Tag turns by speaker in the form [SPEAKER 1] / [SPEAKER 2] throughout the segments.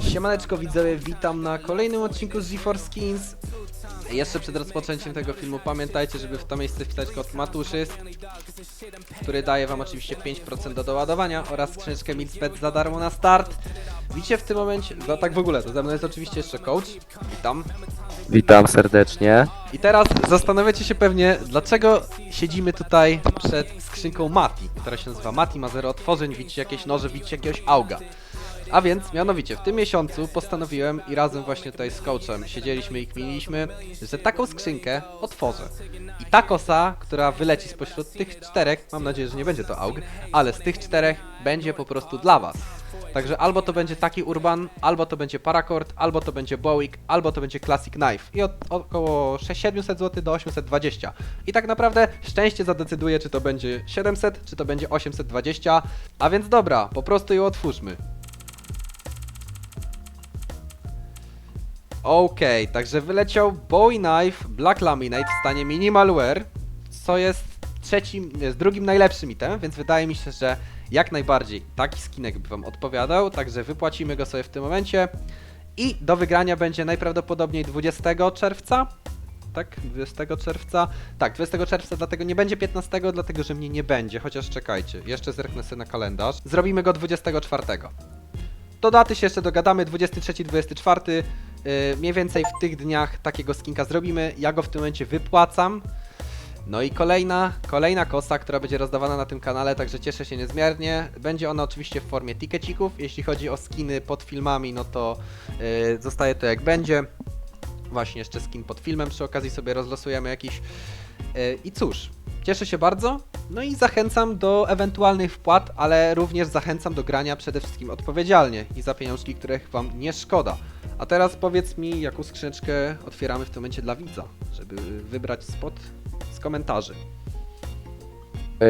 [SPEAKER 1] Siemaneczko widzowie, witam na kolejnym odcinku z GeForce Skins. Jeszcze przed rozpoczęciem tego filmu pamiętajcie, żeby w to miejsce wpisać kod Matuszyst, który daje wam oczywiście 5% do doładowania oraz skrzyneczkę Milspet za darmo na start. Widzicie w tym momencie, no tak w ogóle, to ze mną jest oczywiście jeszcze coach, witam.
[SPEAKER 2] Witam serdecznie.
[SPEAKER 1] I teraz zastanawiacie się pewnie, dlaczego siedzimy tutaj przed skrzynką Mati, która się nazywa Mati, ma zero otworzeń, widzicie jakieś noże, widzicie jakiegoś auga. A więc, mianowicie, w tym miesiącu postanowiłem i razem właśnie tutaj z coachem siedzieliśmy i kminiliśmy, że taką skrzynkę otworzę. I ta kosa, która wyleci spośród tych czterech, mam nadzieję, że nie będzie to aug, ale z tych czterech będzie po prostu dla was. Także albo to będzie taki Urban, albo to będzie Paracord, albo to będzie Bowick, albo to będzie Classic Knife. I od około 600-700 zł do 820. I tak naprawdę szczęście zadecyduje, czy to będzie 700, czy to będzie 820. A więc dobra, po prostu ją otwórzmy. Okej, także wyleciał Bowie Knife Black Laminate w stanie Minimal Wear, co jest trzecim, jest drugim najlepszym item, więc wydaje mi się, że jak najbardziej taki skinek by wam odpowiadał, także wypłacimy go sobie w tym momencie i do wygrania będzie najprawdopodobniej 20 czerwca. Tak, 20 czerwca. Tak, 20 czerwca, dlatego nie będzie 15, dlatego że mnie nie będzie, chociaż czekajcie, jeszcze zerknę sobie na kalendarz. Zrobimy go 24. Do daty się jeszcze dogadamy, 23-24. Yy, mniej więcej w tych dniach takiego skinka zrobimy. Ja go w tym momencie wypłacam. No i kolejna, kolejna kosa, która będzie rozdawana na tym kanale, także cieszę się niezmiernie. Będzie ona oczywiście w formie tikecików. Jeśli chodzi o skiny pod filmami, no to yy, zostaje to jak będzie. Właśnie jeszcze skin pod filmem, przy okazji sobie rozlosujemy jakiś. Yy, I cóż, cieszę się bardzo. No i zachęcam do ewentualnych wpłat, ale również zachęcam do grania przede wszystkim odpowiedzialnie i za pieniążki, których wam nie szkoda. A teraz powiedz mi, jaką skrzyneczkę otwieramy w tym momencie dla widza, żeby wybrać spot komentarzy.
[SPEAKER 2] Yy,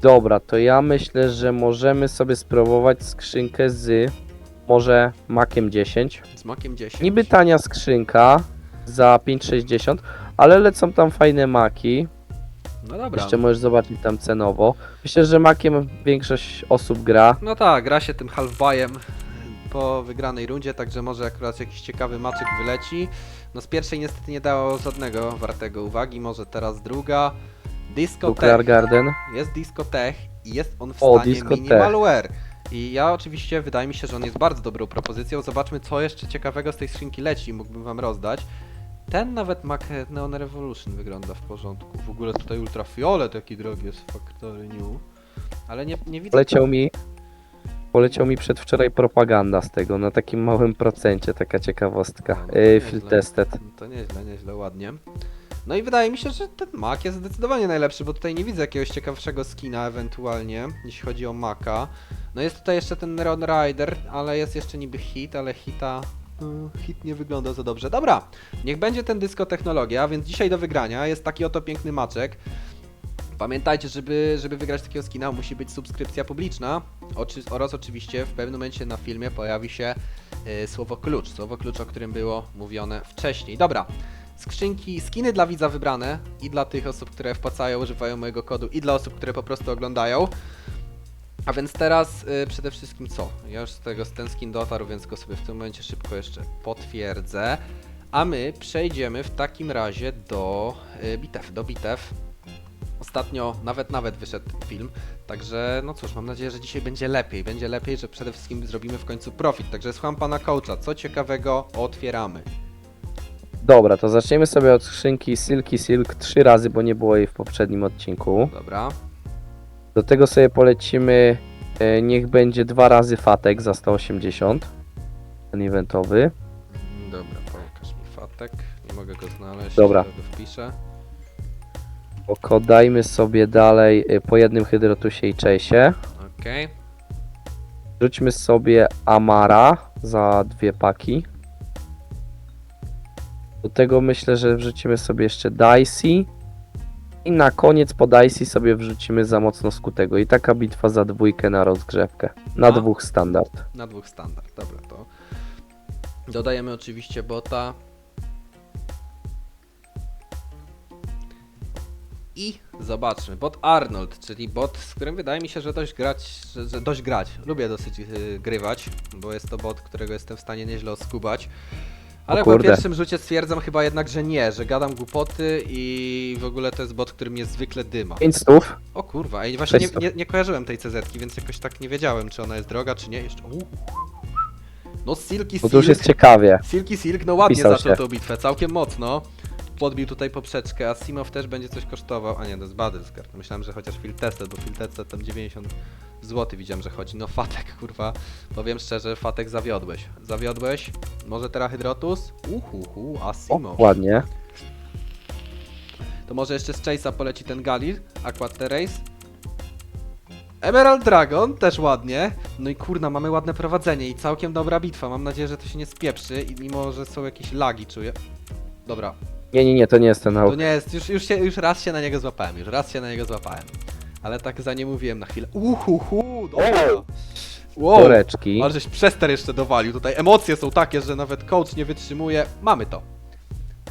[SPEAKER 2] dobra, to ja myślę, że możemy sobie spróbować skrzynkę z może makiem 10.
[SPEAKER 1] Z makiem 10.
[SPEAKER 2] Niby tania skrzynka za 5,60, ale lecą tam fajne maki.
[SPEAKER 1] No dobra.
[SPEAKER 2] Jeszcze możesz zobaczyć tam cenowo. Myślę, że makiem większość osób gra.
[SPEAKER 1] No tak, gra się tym half-buyem po wygranej rundzie, także może akurat jakiś ciekawy maczek wyleci. No z pierwszej niestety nie dało żadnego wartego uwagi, może teraz druga.
[SPEAKER 2] Nuclear
[SPEAKER 1] Tech.
[SPEAKER 2] Garden.
[SPEAKER 1] Jest Disco Tech i jest on w
[SPEAKER 2] O,
[SPEAKER 1] stanie
[SPEAKER 2] Disco
[SPEAKER 1] Minimal Wear. I ja oczywiście, wydaje mi się, że on jest bardzo dobrą propozycją. Zobaczmy, co jeszcze ciekawego z tej skrzynki leci, mógłbym wam rozdać. Ten nawet Mac Neon Revolution wygląda w porządku. W ogóle tutaj ultrafiolet jaki drogi jest Factory New. Ale nie, nie widzę...
[SPEAKER 2] Poleciał mi. Poleciał mi przedwczoraj propaganda z tego, na takim małym procencie, taka ciekawostka.
[SPEAKER 1] No, no to
[SPEAKER 2] Yy,
[SPEAKER 1] nieźle.
[SPEAKER 2] field tested.
[SPEAKER 1] No To nieźle, nieźle, ładnie. No i wydaje mi się, że ten Mac jest zdecydowanie najlepszy, bo tutaj nie widzę jakiegoś ciekawszego skina ewentualnie, jeśli chodzi o Maca. No jest tutaj jeszcze ten Neon Rider, ale jest jeszcze niby hit, ale hita... no, Hit nie wygląda za dobrze. Dobra, niech będzie ten dysko technologia, więc dzisiaj do wygrania jest taki oto piękny maczek. Pamiętajcie, żeby, żeby wygrać takiego skina musi być subskrypcja publiczna oczy, oraz oczywiście w pewnym momencie na filmie pojawi się y, słowo klucz, słowo klucz, o którym było mówione wcześniej. Dobra, skrzynki, skiny dla widza wybrane i dla tych osób, które wpłacają, używają mojego kodu i dla osób, które po prostu oglądają. A więc teraz y, przede wszystkim co? Ja już z tego ten skin dotarł, więc go sobie w tym momencie szybko jeszcze potwierdzę. A my przejdziemy w takim razie do y, bitew, do bitew. Ostatnio nawet nawet wyszedł film, także no cóż, mam nadzieję, że dzisiaj będzie lepiej. Będzie lepiej, że przede wszystkim zrobimy w końcu profit. Także słucham pana coacha, co ciekawego otwieramy.
[SPEAKER 2] Dobra, to zaczniemy sobie od skrzynki Silky Silk trzy razy, bo nie było jej w poprzednim odcinku.
[SPEAKER 1] Dobra,
[SPEAKER 2] Do tego sobie polecimy, e, niech będzie dwa razy Fatek za 180. Ten eventowy.
[SPEAKER 1] Dobra, pokaż mi fatek. Nie mogę go znaleźć.
[SPEAKER 2] Dobra.
[SPEAKER 1] go wpiszę.
[SPEAKER 2] Oko dajmy sobie dalej e, po jednym Hydrotusie i Chase'ie.
[SPEAKER 1] Okej.
[SPEAKER 2] Rzućmy sobie Amara za dwie paki. Do tego myślę, że wrzucimy sobie jeszcze Dicey. I na koniec po Dicey sobie wrzucimy za mocno skutego. I taka bitwa za dwójkę na rozgrzewkę. Na
[SPEAKER 1] A.
[SPEAKER 2] dwóch standard.
[SPEAKER 1] Na dwóch standard, dobra to. Dodajemy oczywiście bota. I zobaczmy, bot Arnold, czyli bot, z którym wydaje mi się, że dość grać, że, że dość grać. Lubię dosyć yy, grywać, bo jest to bot, którego jestem w stanie nieźle oskubać. Ale po pierwszym rzucie stwierdzam chyba jednak, że nie, że gadam głupoty i w ogóle to jest bot, który mnie zwykle dyma.
[SPEAKER 2] 5 stów.
[SPEAKER 1] O kurwa, ej, właśnie nie, nie, nie kojarzyłem tej CZ, więc jakoś tak nie wiedziałem, czy ona jest droga, czy nie. Jeszcze. No Silky
[SPEAKER 2] Bo to już jest
[SPEAKER 1] Silk.
[SPEAKER 2] ciekawie.
[SPEAKER 1] Silky Silk, no ładnie
[SPEAKER 2] Pisał
[SPEAKER 1] zaczął
[SPEAKER 2] się.
[SPEAKER 1] tą bitwę, całkiem mocno. Podbił tutaj poprzeczkę, a Simow też będzie coś kosztował. A nie, to jest Battlescard. Myślałem, że chociaż Field Tested, bo Field Tested tam 90 zł widziałem, że chodzi. No Fatek, kurwa. Powiem szczerze, Fatek zawiodłeś. Zawiodłeś. Może teraz Hydrotus? Uhuhu, a
[SPEAKER 2] O,
[SPEAKER 1] Simow.
[SPEAKER 2] ładnie.
[SPEAKER 1] To może jeszcze z Chase'a poleci ten Galil, Aquat Terrace. Emerald Dragon, też ładnie. No i kurna, mamy ładne prowadzenie i całkiem dobra bitwa. Mam nadzieję, że to się nie spieprzy, i mimo że są jakieś lagi, czuję. Dobra,
[SPEAKER 2] Nie, nie, nie, to nie jest ten
[SPEAKER 1] to
[SPEAKER 2] auk.
[SPEAKER 1] nie jest, już, już, się, już raz się na niego złapałem, już raz się na niego złapałem. Ale tak za nie mówiłem na chwilę. Uhuhu, dobra. Wow,
[SPEAKER 2] Toreczki.
[SPEAKER 1] ale żeś przester jeszcze dowalił. Tutaj emocje są takie, że nawet coach nie wytrzymuje. Mamy to.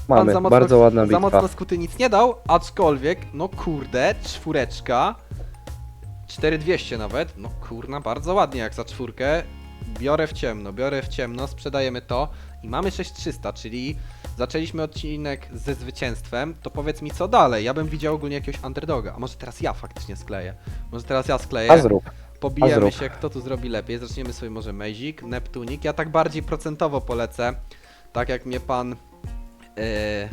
[SPEAKER 1] Pan
[SPEAKER 2] Mamy,
[SPEAKER 1] za mocno-
[SPEAKER 2] bardzo ładna
[SPEAKER 1] Za mocno
[SPEAKER 2] bitwa.
[SPEAKER 1] skuty nic nie dał, aczkolwiek, no kurde, czwóreczka. 4200 nawet, no kurna, bardzo ładnie jak za czwórkę. Biorę w ciemno, biorę w ciemno, sprzedajemy to i mamy 6300, czyli zaczęliśmy odcinek ze zwycięstwem, to powiedz mi co dalej, ja bym widział ogólnie jakiegoś underdoga, a może teraz ja faktycznie skleję, może teraz ja skleję.
[SPEAKER 2] A zrób. a
[SPEAKER 1] Pobijemy się, kto tu zrobi lepiej. Zaczniemy sobie może Mezik, Neptunik. Ja tak bardziej procentowo polecę, tak jak mnie pan e,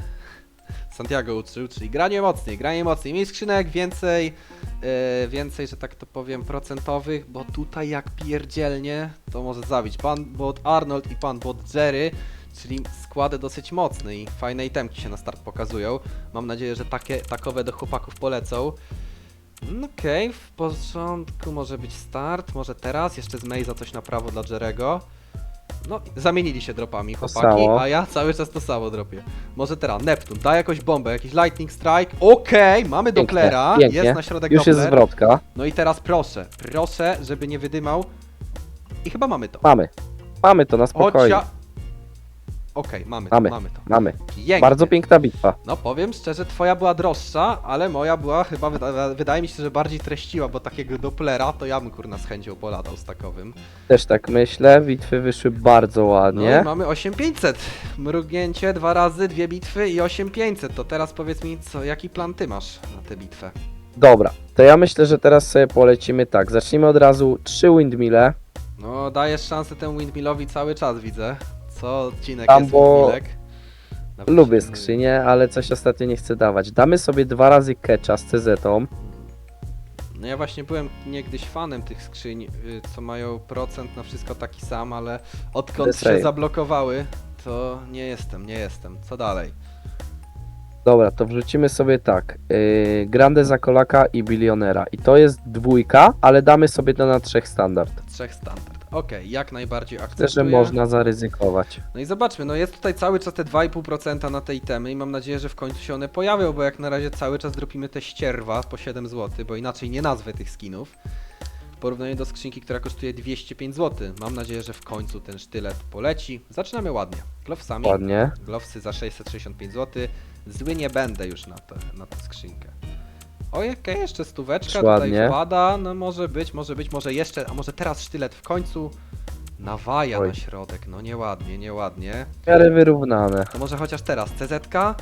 [SPEAKER 1] Santiago uczył, czyli granie mocniej, granie mocniej. Miej skrzynek więcej, e, więcej, że tak to powiem, procentowych, bo tutaj jak pierdzielnie, to może zabić. Pan bot Arnold i pan bot Jerry, czyli składy dosyć mocne i fajne itemki się na start pokazują. Mam nadzieję, że takie, takowe do chłopaków polecą. Okej, w początku może być start, może teraz, jeszcze z Meiza coś na prawo dla Jerego. No, zamienili się dropami chłopaki,
[SPEAKER 2] samo.
[SPEAKER 1] a ja cały czas to samo dropię. Może teraz Neptun, daj jakąś bombę, jakiś Lightning Strike. Okej, mamy
[SPEAKER 2] Pięknie,
[SPEAKER 1] Dopplera,
[SPEAKER 2] pięknie.
[SPEAKER 1] jest na środek
[SPEAKER 2] Już jest
[SPEAKER 1] Doppler.
[SPEAKER 2] zwrotka.
[SPEAKER 1] No i teraz proszę, proszę, żeby nie wydymał. I chyba mamy to.
[SPEAKER 2] Mamy. Mamy to na spokojnie.
[SPEAKER 1] Chociaż... Okej, mamy,
[SPEAKER 2] Mamy.
[SPEAKER 1] to, mamy to.
[SPEAKER 2] Mamy.
[SPEAKER 1] Pięknie.
[SPEAKER 2] Bardzo piękna bitwa.
[SPEAKER 1] No powiem szczerze, twoja była droższa, ale moja była chyba, wyda wydaje mi się, że bardziej treściła, bo takiego Dopplera to ja bym kurna z chęcią poladał z takowym.
[SPEAKER 2] Też tak myślę. Bitwy wyszły bardzo
[SPEAKER 1] No
[SPEAKER 2] ładnie.
[SPEAKER 1] i mamy 8500. Mrugnięcie dwa razy, dwie bitwy i 8500. To teraz powiedz mi, co, jaki plan ty masz na tę bitwę?
[SPEAKER 2] Dobra, to ja myślę, że teraz sobie polecimy tak. Zacznijmy od razu trzy windmille.
[SPEAKER 1] No dajesz szansę temu Windmillowi cały czas, widzę. Co odcinek
[SPEAKER 2] Tam,
[SPEAKER 1] jest
[SPEAKER 2] bo.
[SPEAKER 1] Nawet
[SPEAKER 2] Lubię
[SPEAKER 1] się nie-
[SPEAKER 2] skrzynię, ale coś ostatnio nie chcę dawać. Damy sobie dwa razy catcha z CZ-tą.
[SPEAKER 1] No ja właśnie byłem niegdyś fanem tych skrzyń, y, co mają procent na wszystko taki sam, ale odkąd się
[SPEAKER 2] same.
[SPEAKER 1] zablokowały, to nie jestem, nie jestem. Co dalej?
[SPEAKER 2] Dobra, to wrzucimy sobie tak. Yy, Grande Zakolaka i Bilionera. I to jest dwójka, ale damy sobie to na trzech standard.
[SPEAKER 1] Trzech standard. Okej, jak najbardziej
[SPEAKER 2] Myślę,
[SPEAKER 1] akceptuję.
[SPEAKER 2] że można zaryzykować.
[SPEAKER 1] No i zobaczmy, no jest tutaj cały czas te 2,5% na te itemy i mam nadzieję, że w końcu się one pojawią, bo jak na razie cały czas dropimy te ścierwa po 7 zł, bo inaczej nie nazwę tych skinów. W porównaniu do skrzynki, która kosztuje 205 zł. Mam nadzieję, że w końcu ten sztylet poleci. Zaczynamy ładnie. Glowsami.
[SPEAKER 2] Ładnie.
[SPEAKER 1] Glowsy za 665 zł. Zły nie będę już na, te, na tę skrzynkę. Oj, okej, jeszcze stóweczka
[SPEAKER 2] Też
[SPEAKER 1] tutaj
[SPEAKER 2] ładnie.
[SPEAKER 1] wpada. No może być, może być, może jeszcze, a może teraz sztylet w końcu. Nawaja
[SPEAKER 2] Oj.
[SPEAKER 1] na środek, no nieładnie, nieładnie.
[SPEAKER 2] W miarę wyrównane.
[SPEAKER 1] To może chociaż teraz CZ-ka.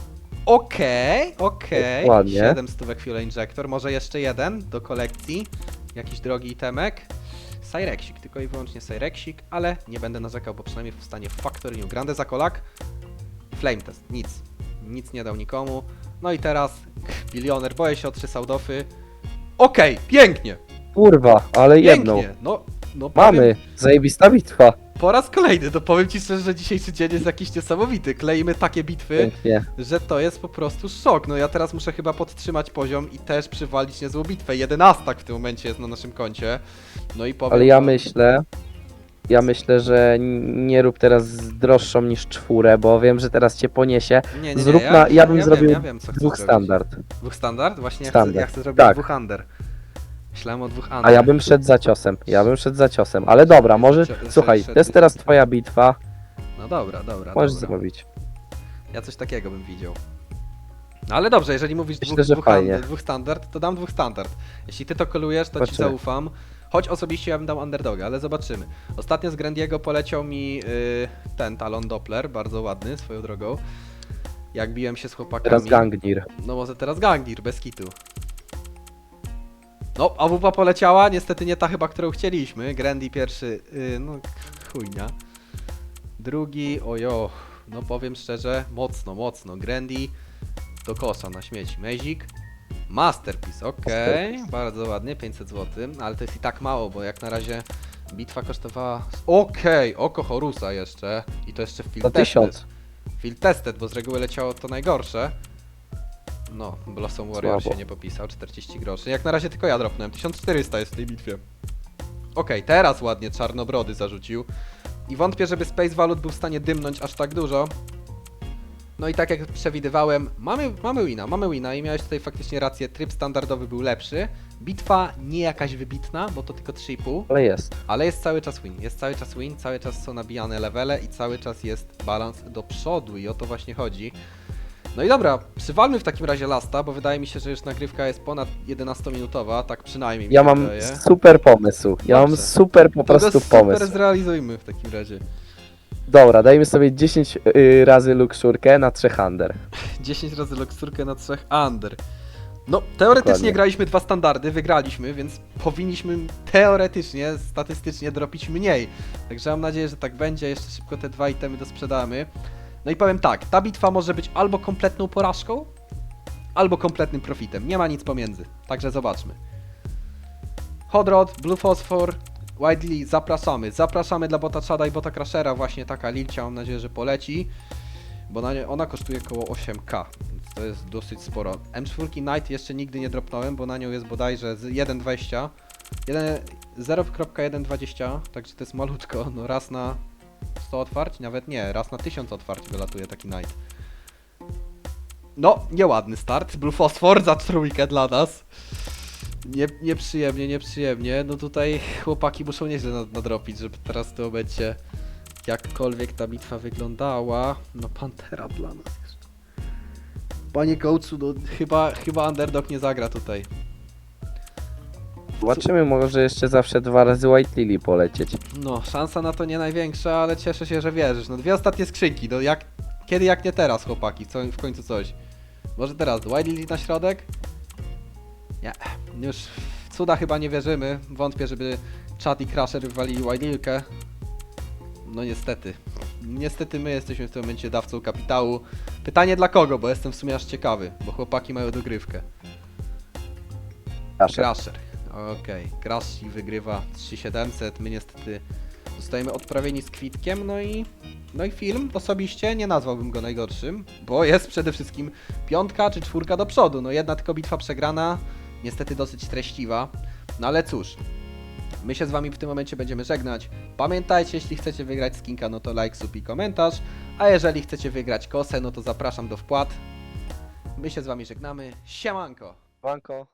[SPEAKER 1] Okej, okej.
[SPEAKER 2] Ładnie.
[SPEAKER 1] 7 stówek Fuel Injector, może jeszcze jeden do kolekcji. Jakiś drogi itemek. Cyrexik, tylko i wyłącznie Cyrexik, ale nie będę narzekał, bo przynajmniej w stanie Factory New Grande Zakolak. Flame Test, nic. Nic nie dał nikomu. No i teraz bilioner, boję się o trzy saudofy. Okej, pięknie,
[SPEAKER 2] Kurwa, ale jedną.
[SPEAKER 1] pięknie. No, no powiem-
[SPEAKER 2] Mamy. Zajebista bitwa.
[SPEAKER 1] Po raz kolejny, to powiem ci szczerze, że dzisiejszy dzień jest jakiś niesamowity. Kleimy takie bitwy,
[SPEAKER 2] Pięknie.
[SPEAKER 1] że to jest po prostu szok. No ja teraz muszę chyba podtrzymać poziom i też przywalić niezłą bitwę. Jedenastak w tym momencie jest na naszym koncie. No i powiem
[SPEAKER 2] Ale ja myślę, ja myślę, że nie rób teraz droższą niż czwórę, bo wiem, że teraz cię poniesie.
[SPEAKER 1] nie, nie, nie,
[SPEAKER 2] zrób
[SPEAKER 1] ja,
[SPEAKER 2] na- ja bym
[SPEAKER 1] wiem,
[SPEAKER 2] zrobił
[SPEAKER 1] ja wiem, co chcę
[SPEAKER 2] Dwóch
[SPEAKER 1] zrobić.
[SPEAKER 2] standard.
[SPEAKER 1] Dwóch standard? Właśnie ja chcę,
[SPEAKER 2] Standard.
[SPEAKER 1] ja chcę zrobić
[SPEAKER 2] Tak.
[SPEAKER 1] dwóch under. Myślałem o dwóch under.
[SPEAKER 2] A ja bym szedł za ciosem. Ja bym szedł za ciosem. Ale dobra, może.
[SPEAKER 1] Szedł-
[SPEAKER 2] Słuchaj,
[SPEAKER 1] szedł-
[SPEAKER 2] to jest teraz twoja bitwa.
[SPEAKER 1] No dobra, dobra,
[SPEAKER 2] Możesz
[SPEAKER 1] dobra.
[SPEAKER 2] zrobić.
[SPEAKER 1] Ja coś takiego bym widział. No ale dobrze, jeżeli mówisz
[SPEAKER 2] Myślę,
[SPEAKER 1] dwóch,
[SPEAKER 2] że
[SPEAKER 1] dwóch,
[SPEAKER 2] fajnie.
[SPEAKER 1] dwóch standard, to dam dwóch standard. Jeśli ty to kolujesz, to ci
[SPEAKER 2] Zobaczymy.
[SPEAKER 1] zaufam. Choć osobiście ja bym dał underdoga, ale zobaczymy. Ostatnio z Grandiego poleciał mi yy, ten talon Doppler, bardzo ładny swoją drogą. Jak biłem się z chłopakami.
[SPEAKER 2] Teraz Gangnir.
[SPEAKER 1] No może teraz Gangir, bez kitu. No, AWP poleciała, niestety nie ta chyba, którą chcieliśmy. Grandy pierwszy, yy, no chujnia. Drugi, ojo, no powiem szczerze, mocno, mocno. Grandy do kosza na śmieci. Mezik, Masterpiece, okej, bardzo ładnie, 500 zł, ale to jest i tak mało, bo jak na razie bitwa kosztowała... Okej, oko Horusa jeszcze i to jeszcze w field tested.
[SPEAKER 2] tysiąc.
[SPEAKER 1] Field tested, bo z reguły leciało to najgorsze. No, Blossom Warrior
[SPEAKER 2] Słabo.
[SPEAKER 1] się nie popisał, 40 groszy. Jak na razie tylko ja dropnąłem, 1400 jest w tej bitwie. Okej, teraz ładnie czarnobrody zarzucił. I wątpię, żeby Space Valut był w stanie dymnąć aż tak dużo. No i tak jak przewidywałem, mamy, mamy wina, mamy wina i miałeś tutaj faktycznie rację, tryb standardowy był lepszy. Bitwa nie jakaś wybitna, bo to tylko 3,5.
[SPEAKER 2] Ale jest.
[SPEAKER 1] Ale jest cały czas win, jest cały czas win, cały czas są nabijane levele i cały czas jest balans do przodu i o to właśnie chodzi. No i dobra, przywalmy w takim razie lasta, bo wydaje mi się, że już nagrywka jest ponad 11-minutowa, tak przynajmniej mi
[SPEAKER 2] Ja
[SPEAKER 1] się
[SPEAKER 2] mam
[SPEAKER 1] wydaje.
[SPEAKER 2] super pomysł. Ja mam
[SPEAKER 1] Dobrze.
[SPEAKER 2] super po
[SPEAKER 1] To go
[SPEAKER 2] prostu
[SPEAKER 1] super
[SPEAKER 2] pomysł.
[SPEAKER 1] zrealizujmy w takim razie.
[SPEAKER 2] Dobra, dajmy sobie 10 y, razy lukszurkę na 3 under.
[SPEAKER 1] 10 razy loksturkę na 3 under. No, teoretycznie
[SPEAKER 2] Dokładnie.
[SPEAKER 1] graliśmy dwa standardy, wygraliśmy, więc powinniśmy teoretycznie, statystycznie dropić mniej. Także mam nadzieję, że tak będzie. Jeszcze szybko te dwa itemy dosprzedamy. No i powiem tak, ta bitwa może być albo kompletną porażką, albo kompletnym profitem. Nie ma nic pomiędzy. Także zobaczmy. Hodrod, Blue Phosphor, Widely, zapraszamy. Zapraszamy dla bota Chada i bota Crashera. Właśnie taka Lilcia, mam nadzieję, że poleci. Bo na nie, ona kosztuje około 8k, więc to jest dosyć sporo. M4 Knight jeszcze nigdy nie dropnąłem, bo na nią jest bodajże z 1.20. Jeden- 0.120, także to jest malutko. No raz na 100 otwarć, nawet nie, raz na 1000 otwarć wylatuje taki Knight. No, nieładny start. Blue Phosphor za trójkę dla nas. Nie, nieprzyjemnie, nieprzyjemnie. No tutaj chłopaki muszą nieźle nad- nadrobić, żeby teraz w tym momencie jakkolwiek ta bitwa wyglądała. No Pantera dla nas jeszcze. Panie coachu, no chyba, chyba underdog nie zagra tutaj.
[SPEAKER 2] Zobaczymy, może jeszcze zawsze dwa razy White Lily polecieć.
[SPEAKER 1] No, szansa na to nie największa, ale cieszę się, że wierzysz. No dwie ostatnie skrzynki, no jak... Kiedy jak nie teraz, chłopaki, co, w końcu coś. Może teraz, Wild Lily na środek? Nie, już w cuda chyba nie wierzymy. Wątpię, żeby Chat i Crasher wywalili Wild Lilkę. No niestety. Niestety my jesteśmy w tym momencie dawcą kapitału. Pytanie dla kogo, bo jestem w sumie aż ciekawy, bo chłopaki mają dogrywkę.
[SPEAKER 2] Proszę.
[SPEAKER 1] Crasher. Okej, Crash wygrywa 3700. My niestety zostajemy odprawieni z kwitkiem, no i. No i film osobiście nie nazwałbym go najgorszym, bo jest przede wszystkim piątka czy czwórka do przodu. No jedna tylko bitwa przegrana, niestety dosyć treściwa. No ale cóż, my się z wami w tym momencie będziemy żegnać. Pamiętajcie, jeśli chcecie wygrać skinka, no to like, sub i komentarz. A jeżeli chcecie wygrać kosę, no to zapraszam do wpłat. My się z wami żegnamy. Siemanko!
[SPEAKER 2] Banko.